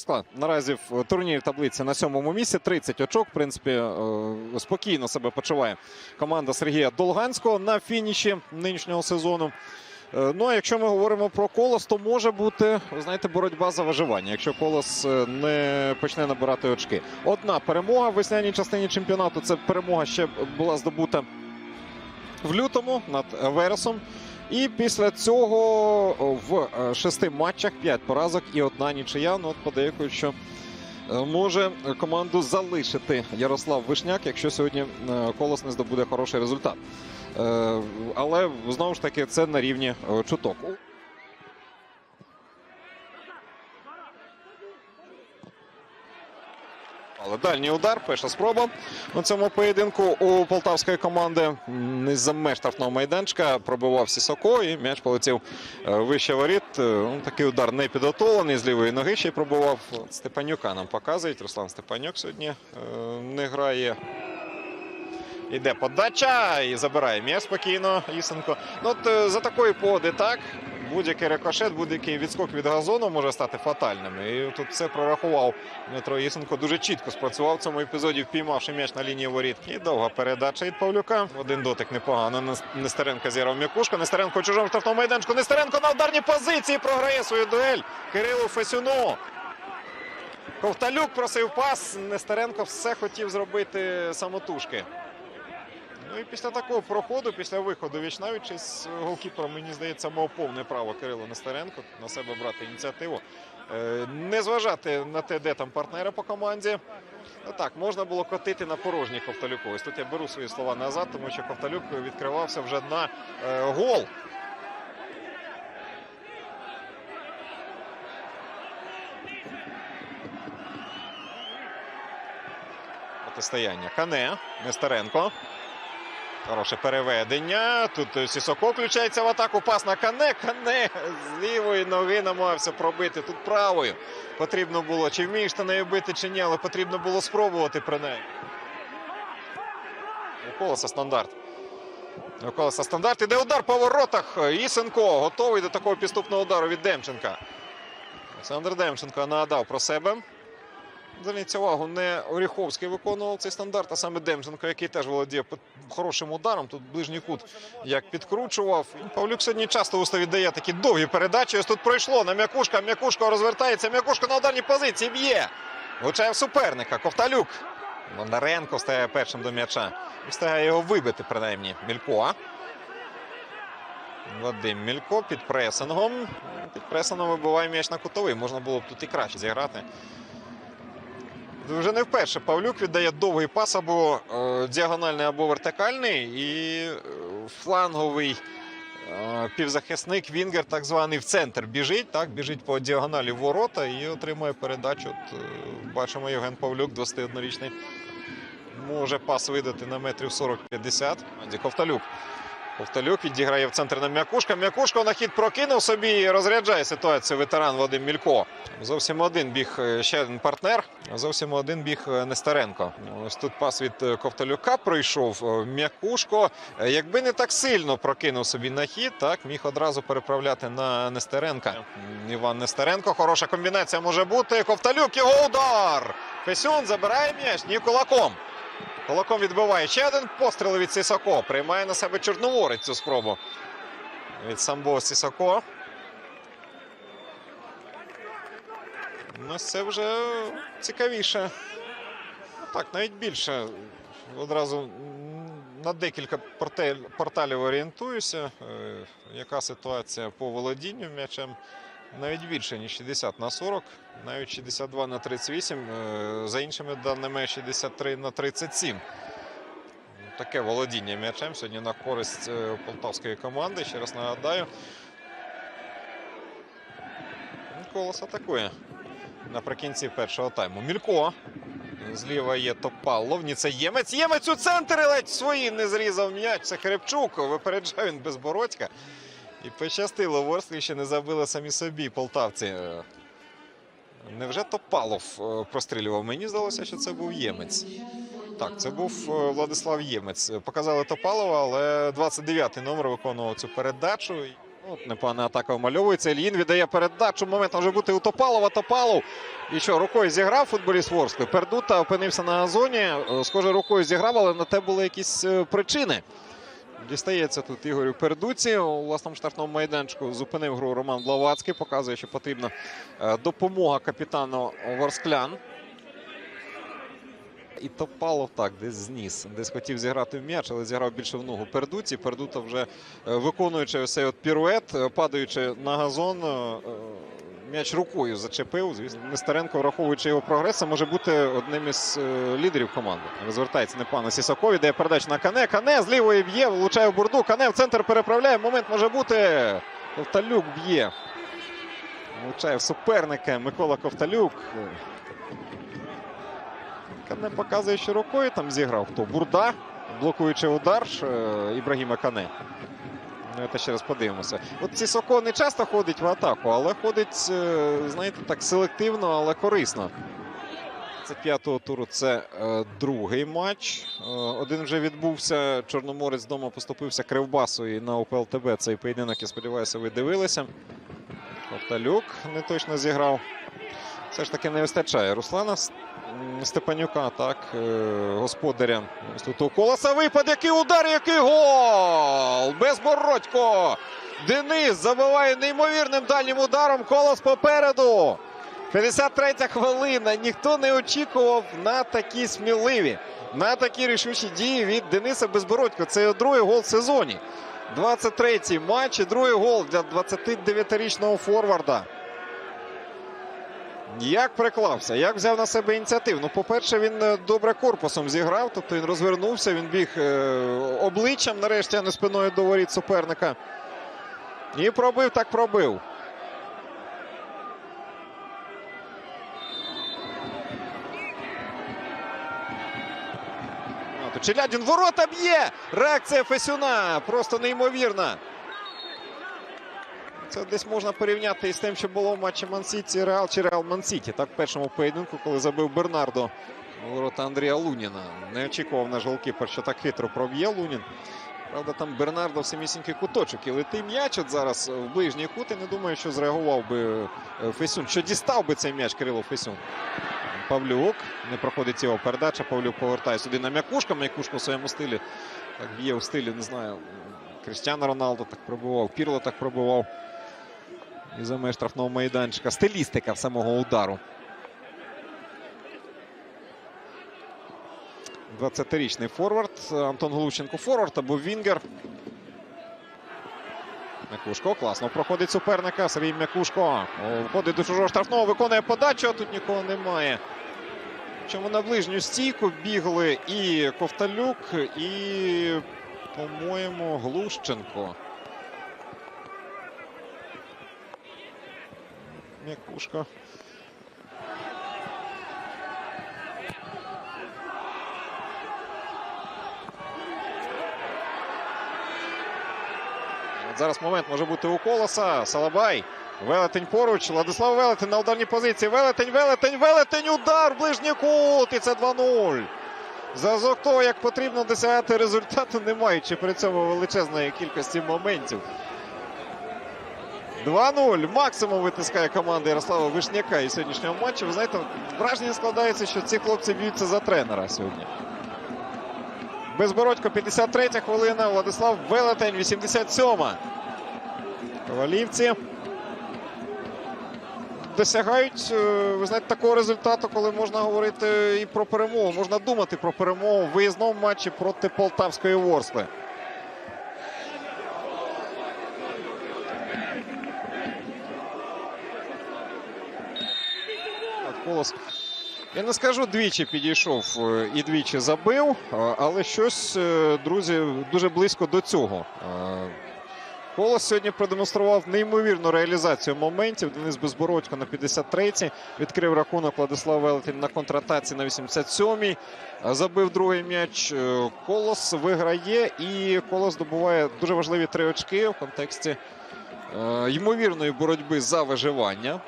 Ворскла наразі в турнірі таблиці на сьомому місці. 30 очок. В принципі, е, спокійно себе почуває команда Сергія Долганського на фініші нинішнього сезону. Е, Ну а якщо ми говоримо про колос, то може бути знаєте, боротьба за виживання, якщо колос е, не почне набирати очки. Одна перемога в весняній частині чемпіонату. Це перемога ще була здобута в лютому над Вересом. І після цього в е, шести матчах п'ять поразок і одна нічия. Ну, от подейкують, що е, може команду залишити Ярослав Вишняк, якщо сьогодні е, колос не здобуде хороший результат. Але знову ж таки це на рівні чуток. Але дальній удар, перша спроба у цьому поєдинку у полтавської команди не за меж штрафного майданчика пробивав Сісоко і м'яч полетів е, вище воріт. Е, ну, Такий удар не підготовлений, з лівої ноги ще й пробував. Степанюка нам показують. Руслан Степанюк сьогодні не грає. Іде подача і забирає м'яч спокійно. Ісенко. Ну, от е, за такої погоди, так. Будь-який рикошет, будь-який відскок від газону може стати фатальним. І тут все прорахував Дмитро Ісенко. Дуже чітко спрацював в цьому епізоді, впіймавши м'яч на лінії воріт. І довга передача від Павлюка. Один дотик непогано. Нестеренко зіграв м'якушка. Нестеренко чужому штрафному майданчику. Нестеренко на ударній позиції програє свою дуель. Кирилу Фесюну. Ковталюк просив пас. Нестеренко все хотів зробити самотужки. Ну і після такого проходу, після виходу вічнавичі з голкіпером, мені здається, мав повне право Кирило Нестеренко на себе брати ініціативу. Е, Не зважати на те, де там партнери по команді. Ну так, можна було котити на порожній Ковталюку. Ось тут я беру свої слова назад, тому що Ковталюк відкривався вже на е, гол. Протистояння. Кане, Нестеренко. Хороше переведення. Тут е, Сісоко включається в атаку. Пас на Кане. Кане з лівої ноги намагався пробити. Тут правою. Потрібно було. Чи вмієш ти нею бити, чи ні, але потрібно було спробувати про неї. У колоса стандарт. У колоса стандарт. Іде удар по воротах. Ісенко готовий до такого підступного удару від Демченка. Олександр Демченко нагадав про себе. Зверніть увагу, не Оріховський виконував цей стандарт, а саме Демченко, який теж володіє хорошим ударом. Тут ближній кут як підкручував. Павлюк сьогодні часто уста віддає такі довгі передачі. Ось тут пройшло на м'якушка. М'якушка розвертається. М'якушка на ударній позиції б'є. Влучає в суперника. Ковталюк. Бондаренко стає першим до м'яча. Встигає його вибити, принаймні. Мілько. Вадим Мілько під пресингом. Під пресингом вибиває м'яч на кутовий. Можна було б тут і краще зіграти. Вже не вперше Павлюк віддає довгий пас або е, діагональний, або вертикальний. І е, фланговий е, півзахисник Вінгер, так званий, в центр біжить. Так, біжить по діагоналі ворота і отримує передачу. От, бачимо, Євген Павлюк, 21-річний. Може пас видати на метрів 40-50. Ковталюк. Ковталюк відіграє в центр на м'якушка. М'якушка на хід прокинув собі і розряджає ситуацію ветеран Вадим Мілько. Зовсім один біг е, ще один партнер. Зовсім один біг е, Нестеренко. Ось тут пас від е, Ковталюка пройшов. М'якушко. Якби не так сильно прокинув собі на хід, так міг одразу переправляти на Нестеренка. Іван Нестеренко. Хороша комбінація може бути. Ковталюк його удар. Фесюн забирає м'яч. Ні кулаком. Кулаком відбиває ще один постріл від Сісако. Приймає на себе Чорноворець цю спробу. Від самбо Сісако. Ну, це вже цікавіше. Ну, Так, навіть більше. Одразу на декілька порталів орієнтуюся. Е, Яка ситуація по володінню м'ячем? Навіть більше, ніж 60 на 40, навіть 62 на 38. е, За іншими даними 63 на 37. Таке володіння м'ячем сьогодні на користь е, полтавської команди. Ще раз нагадаю. Колос атакує наприкінці першого тайму. Мілько. Зліва є Топалов. Ємець. Ємець у центр і ледь свої не зрізав м'яч. Це Хребчук. Випереджав він безбородька. І пощастило Ворсклі ще не забили самі собі полтавці. Е, Невже Топалов е, прострілював? Мені здалося, що це був Ємець. Так, це був е, Владислав Ємець. Показали Топалова, але 29-й номер виконував цю передачу. От непогана атака вмальовується. Ільїн віддає передачу. Момент може бути у Топалова. Топалов. І що, рукою зіграв футболіст Ворскли. Пердута опинився на газоні. Е, Схоже, рукою зіграв, але на те були якісь причини. Дістається тут Ігорю Пердуці у власному штрафному майданчику. Зупинив гру Роман Блавацький. Показує, що потрібна е, допомога капітану Ворсклян. І Топалов так, десь зніс. Десь хотів зіграти в м'яч, але зіграв більше в ногу Пердуці. Пердута вже е, виконуючи ось цей от пірует, е, падаючи на газон, м'яч рукою зачепив. Звісно, Нестеренко, враховуючи його прогрес, може бути одним із е, лідерів команди. Розвертається непогано Сісакові, дає передачу на Кане. Кане з лівої б'є, влучає в бурду. Кане в центр переправляє. Момент може бути. Ковталюк б'є. Влучає в суперника Микола Ковталюк. Кане показує, що рукою там зіграв. Хто? Бурда, блокуючи удар е, Ібрагіма Кане. Ну, це ще раз подивимося. От Сісоко не часто ходить в атаку, але ходить, е, знаєте, так селективно, але корисно. Це п'ятого туру. Це е, другий матч. Е, один вже відбувся. Чорноморець вдома поступився Кривбасу і на УПЛ ТБ цей поєдинок, я сподіваюся, ви дивилися. Ковталюк не точно зіграв. Все ж таки не вистачає Руслана Степанюка, так, е, господаря. Ось Тут колоса випад, який удар, який гол! Безбородько! Денис забиває неймовірним дальнім ударом. Колос попереду. 53 хвилина. Ніхто не очікував на такі сміливі, на такі рішучі дії від Дениса Безбородько. Це другий гол в сезоні. 23-й матч і другий гол для 29-річного форварда. Як приклався, як взяв на себе ініціативу? Ну, по-перше, він е, добре корпусом зіграв, тобто він розвернувся, він біг е, обличчям нарешті, а не спиною до воріт суперника. І пробив, так пробив. Челядін ворота б'є! Реакція Фесюна просто неймовірна. Це десь можна порівняти із тим, що було в матчі Мансіті Реал чи Реал Мансіті. Так, в першому поєдинку, коли забив Бернардо ворота Андрія Луніна. Не очікував наш голкіпер, що так хитро проб'є Лунін. Правда, там Бернардо в самісінький куточок. І летий м'яч от зараз в ближній кут. І не думаю, що зреагував би е, Фесюн. Що дістав би цей м'яч Кирило Фесюн. Павлюк. Не проходить його передача. Павлюк повертає сюди на м'якушка. М'якушка в своєму стилі. Так б'є у стилі, не знаю. Крістіано Роналдо так пробував. Пірло так пробував. І за меж штрафного майданчика. Стилістика самого удару. 20-річний форвард. Антон Глущенко форвард або Вінгер. Мякушко класно проходить суперника. Сергій Мякушко входить до чужого штрафного, виконує подачу, а тут нікого немає. Чому на ближню стійку бігли і Ковталюк, і, по-моєму, Глущенко. Мякушко. От зараз момент може бути у колоса. Салабай. Велетень поруч. Владислав Велетень на ударній позиції. Велетень, Велетень, Велетень. Удар. Ближній кут. І це 2-0. Зразок того, як потрібно досягати результату, не маючи при цьому величезної кількості моментів. 2-0. Максимум витискає команда Ярослава Вишняка із сьогоднішнього матчу. Ви знаєте, враження складається, що ці хлопці б'ються за тренера сьогодні. Безбородько 53 хвилина. Владислав Велетень 87-ма. Ковалівці досягають, е, ви знаєте, такого результату, коли можна говорити і про перемогу. Можна думати про перемогу в виїзному матчі проти Полтавської Ворсли. От Колос. Я не скажу, двічі підійшов е, і двічі забив, е, але щось, е, друзі, дуже близько до цього. Колос сьогодні продемонстрував неймовірну реалізацію моментів. Денис Безбородько на 53-й. Відкрив рахунок Владислав Велетень на контратаці на 87-й. Е, Забив другий м'яч. Колос виграє і Колос добуває дуже важливі три очки в контексті ймовірної боротьби за виживання.